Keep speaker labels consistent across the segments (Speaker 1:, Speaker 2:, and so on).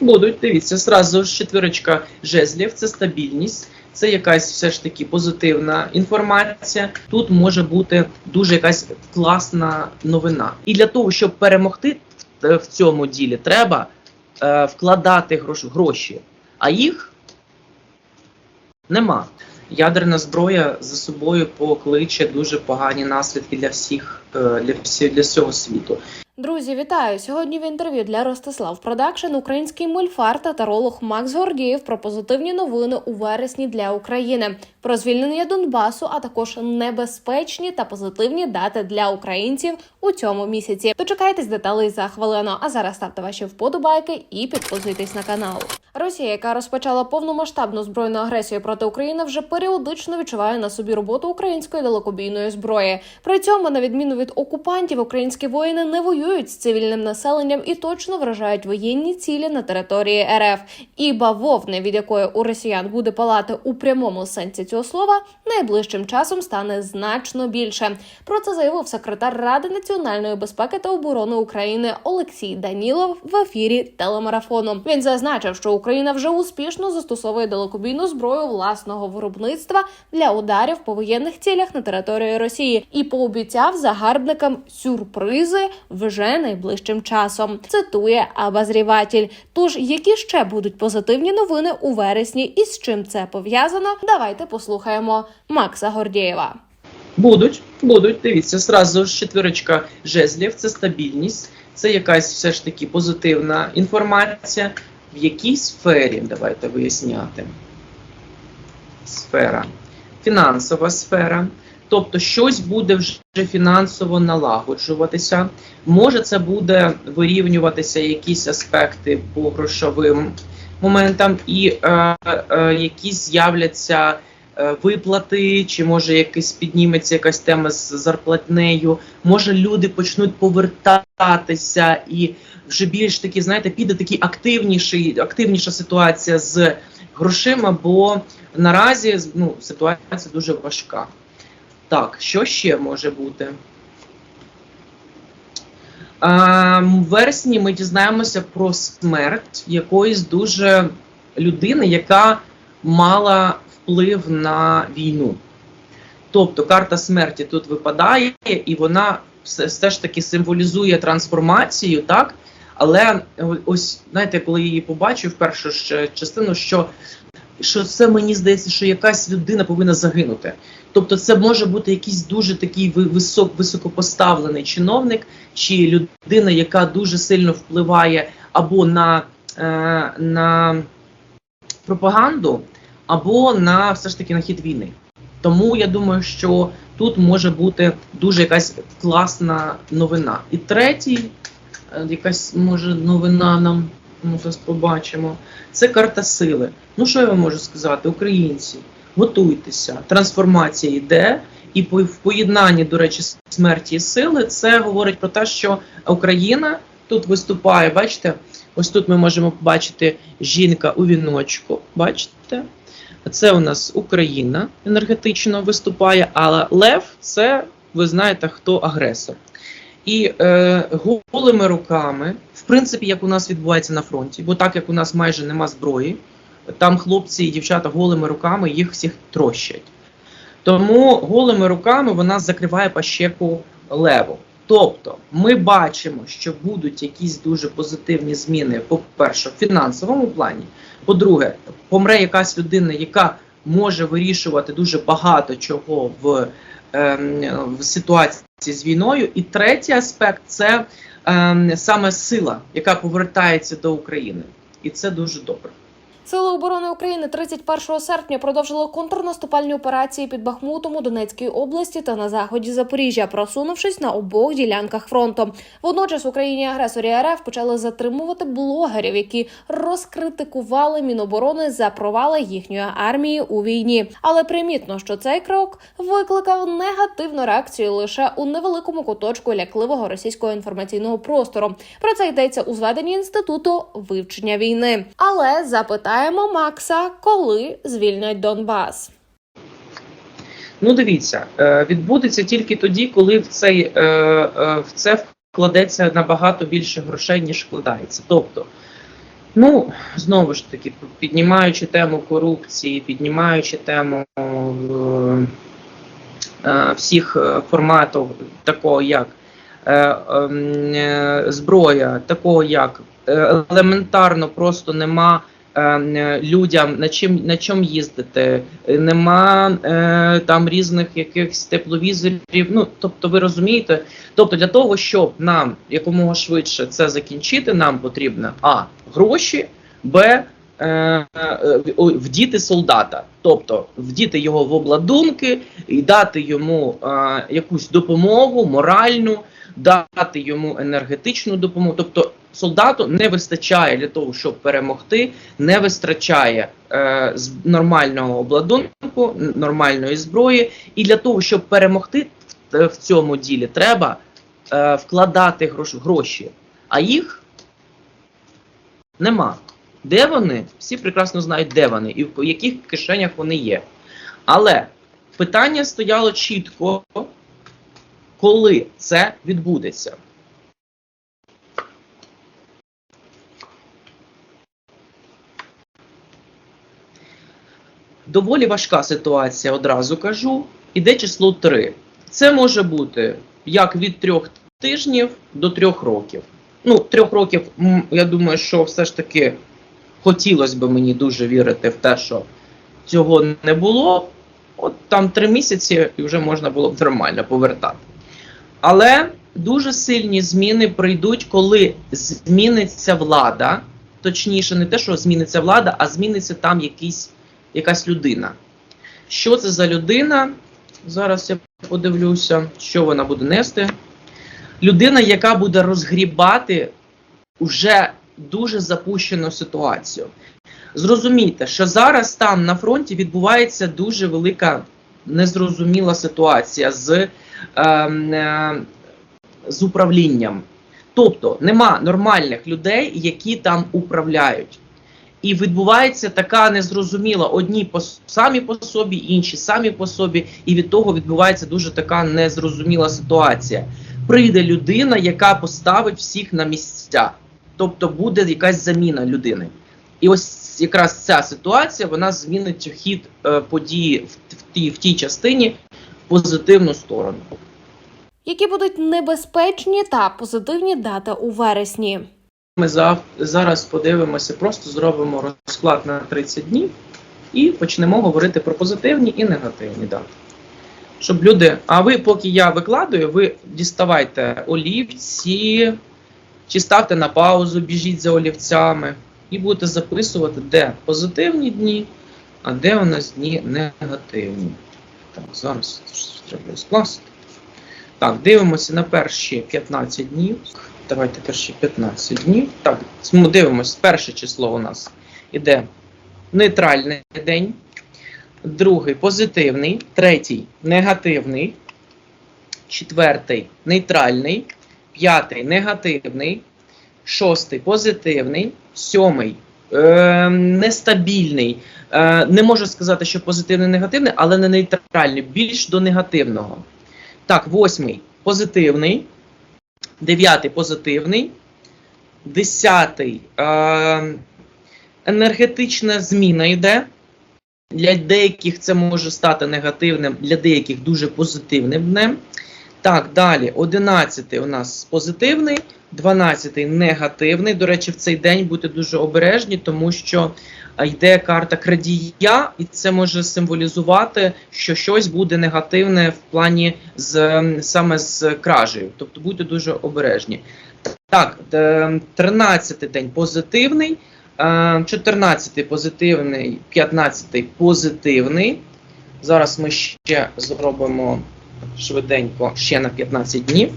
Speaker 1: Будуть, дивіться, зразу ж четвірочка жезлів, це стабільність, це якась все ж таки позитивна інформація. Тут може бути дуже якась класна новина. І для того, щоб перемогти в, в цьому ділі, треба е, вкладати грош, гроші, а їх нема. Ядерна зброя за собою покличе дуже погані наслідки для всіх, е, для всього світу.
Speaker 2: Друзі, вітаю! Сьогодні в інтерв'ю для Ростислав Продакшн український мульфар та таролог Макс Гордієв про позитивні новини у вересні для України, про звільнення Донбасу, а також небезпечні та позитивні дати для українців у цьому місяці. Дочекайтесь деталей за хвилину. А зараз ставте ваші вподобайки і підписуйтесь на канал. Росія, яка розпочала повномасштабну збройну агресію проти України, вже періодично відчуває на собі роботу української далекобійної зброї. При цьому, на відміну від окупантів, українські воїни не воюють з цивільним населенням і точно вражають воєнні цілі на території РФ. І бавовни, від якої у росіян буде палати у прямому сенсі цього слова, найближчим часом стане значно більше. Про це заявив секретар Ради національної безпеки та оборони України Олексій Данілов в ефірі телемарафону. Він зазначив, що Україна вже успішно застосовує далекобійну зброю власного виробництва для ударів по воєнних цілях на території Росії і пообіцяв загарбникам сюрпризи вже найближчим часом. Цитує обозріватель. Тож, які ще будуть позитивні новини у вересні і з чим це пов'язано? Давайте послухаємо Макса Гордєєва.
Speaker 1: Будуть, будуть, дивіться, зразу ж четвірочка жезлів, це стабільність, це якась все ж таки позитивна інформація. В якій сфері, давайте виясняти. Сфера. Фінансова сфера. Тобто щось буде вже фінансово налагоджуватися. Може, це буде вирівнюватися якісь аспекти по грошовим моментам, і е, е, якісь з'являться е, виплати, чи може якась підніметься якась тема з зарплатнею. Може, люди почнуть повертатися і вже більш такі, знаєте, піде такий активніший, активніша ситуація з грошима, бо наразі ну, ситуація дуже важка. Так, що ще може бути? А, в вересні ми дізнаємося про смерть якоїсь дуже людини, яка мала вплив на війну. Тобто карта смерті тут випадає, і вона все, все ж таки символізує трансформацію, так? Але ось, знаєте, коли я її побачив першу частину, що, що це мені здається, що якась людина повинна загинути. Тобто, це може бути якийсь дуже такий висок, високопоставлений чиновник, чи людина, яка дуже сильно впливає або на, е, на пропаганду, або на все ж таки на хід війни. Тому я думаю, що тут може бути дуже якась класна новина. І третій, е, якась може новина нам ми зараз побачимо. Це карта сили. Ну що я вам можу сказати, українці, готуйтеся, трансформація йде, і в поєднанні, до речі, смерті і сили, це говорить про те, що Україна тут виступає. Бачите, ось тут ми можемо побачити жінка у віночку. Бачите? Це у нас Україна енергетично виступає, але Лев це ви знаєте, хто агресор. І е, голими руками, в принципі, як у нас відбувається на фронті, бо так як у нас майже нема зброї, там хлопці і дівчата голими руками їх всіх трощать. Тому голими руками вона закриває пащеку леву. Тобто ми бачимо, що будуть якісь дуже позитивні зміни, по-перше, в фінансовому плані. По-друге, помре якась людина, яка може вирішувати дуже багато чого в, в ситуації з війною. І третій аспект це ем, саме сила, яка повертається до України. І це дуже добре.
Speaker 2: Сили оборони України 31 серпня продовжили контрнаступальні операції під Бахмутом у Донецькій області та на заході Запоріжжя, просунувшись на обох ділянках фронту. Водночас Україні агресорі РФ почали затримувати блогерів, які розкритикували Міноборони за провали їхньої армії у війні. Але примітно, що цей крок викликав негативну реакцію лише у невеликому куточку лякливого російського інформаційного простору. Про це йдеться у зведенні інституту вивчення війни. Але запитаємо Макса, коли звільнять Донбас.
Speaker 1: Ну, дивіться, е, відбудеться тільки тоді, коли в цей е, е, в це вкладеться набагато більше грошей, ніж вкладається. Тобто Ну, знову ж таки, піднімаючи тему корупції, піднімаючи тему всіх форматів, такого як ем, зброя, такого як елементарно просто нема людям на чим на чому їздити, е, нема е, там різних якихось тепловізорів. Ну тобто, ви розумієте, тобто для того, щоб нам якомога швидше це закінчити, нам потрібно а гроші, б е, е, вдіти солдата, тобто вдіти його в обладунки і дати йому е, якусь допомогу моральну, дати йому енергетичну допомогу. Тобто солдату не вистачає для того, щоб перемогти, не вистачає е, нормального обладунку, нормальної зброї. І для того, щоб перемогти в, в цьому ділі, треба е, вкладати грош, гроші, а їх нема. Де вони? Всі прекрасно знають, де вони і в яких кишенях вони є. Але питання стояло чітко, коли це відбудеться. Доволі важка ситуація, одразу кажу. Іде число 3. Це може бути як від трьох тижнів до трьох років. Ну, трьох років, я думаю, що все ж таки хотілося б мені дуже вірити в те, що цього не було. От там три місяці і вже можна було б нормально повертати. Але дуже сильні зміни прийдуть, коли зміниться влада. Точніше, не те, що зміниться влада, а зміниться там якийсь, якась людина. Що це за людина? Зараз я подивлюся, що вона буде нести. Людина, яка буде розгрібати уже дуже запущену ситуацію. Зрозумійте, що зараз там на фронті відбувається дуже велика незрозуміла ситуація з, ем, е, з управлінням. Тобто нема нормальних людей, які там управляють. І відбувається така незрозуміла: одні по, самі по собі, інші самі по собі, і від того відбувається дуже така незрозуміла ситуація. Прийде людина, яка поставить всіх на місця, тобто буде якась заміна людини. І ось якраз ця ситуація вона змінить хід е, події в, в, тій, в тій частині в позитивну сторону.
Speaker 2: Які будуть небезпечні та позитивні дати у вересні?
Speaker 1: Ми зараз подивимося, просто зробимо розклад на 30 днів і почнемо говорити про позитивні і негативні дати. Щоб люди. А ви, поки я викладаю, ви діставайте олівці, чи ставте на паузу, біжіть за олівцями, і будете записувати, де позитивні дні, а де у нас дні негативні. Так, зараз треба розкласти. Так, дивимося на перші 15 днів. Давайте перші 15 днів. Так, ми дивимося, перше число у нас іде нейтральний день, другий позитивний, третій негативний, четвертий нейтральний, п'ятий негативний, шостий позитивний, сьомий е, нестабільний. Е, не можу сказати, що позитивний негативний, але не нейтральний, більш до негативного. Так, восьмий позитивний. Дев'ятий позитивний. Десятий е, енергетична зміна йде. Для деяких це може стати негативним, для деяких дуже позитивним днем. Так, далі. Одинадцятий у нас позитивний, дванадцятий негативний. До речі, в цей день будьте дуже обережні, тому що е, йде карта крадія, і це може символізувати, що щось буде негативне в плані з ем, саме з кражею. Тобто будьте дуже обережні. Так, е, 13 день позитивний, е, 14 позитивний, 15-й позитивний. Зараз ми ще зробимо швиденько ще на 15 днів.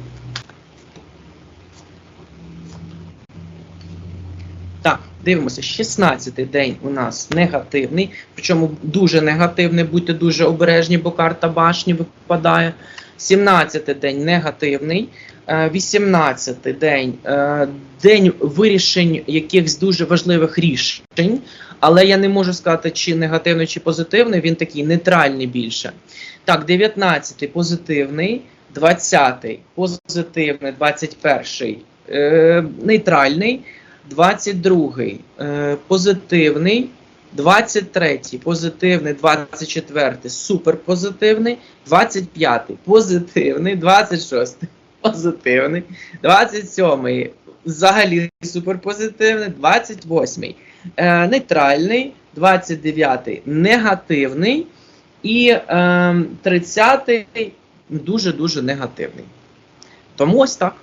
Speaker 1: Так, дивимося, 16 день у нас негативний, причому дуже негативний, будьте дуже обережні, бо карта башні випадає. 17 день негативний, е, 18 день е, день вирішень якихось дуже важливих рішень, але я не можу сказати, чи негативний, чи позитивний, він такий нейтральний більше. Так, 19 позитивний, 20 позитивний, 21 е, нейтральний. 22-й е, позитивний, 23-й позитивний, 24-й суперпозитивний, 25-й позитивний, 26-й позитивний, 27-й взагалі суперпозитивний, 28-й е, нейтральний, 29-й негативний. І е, 30-й дуже-дуже негативний. Тому ось так.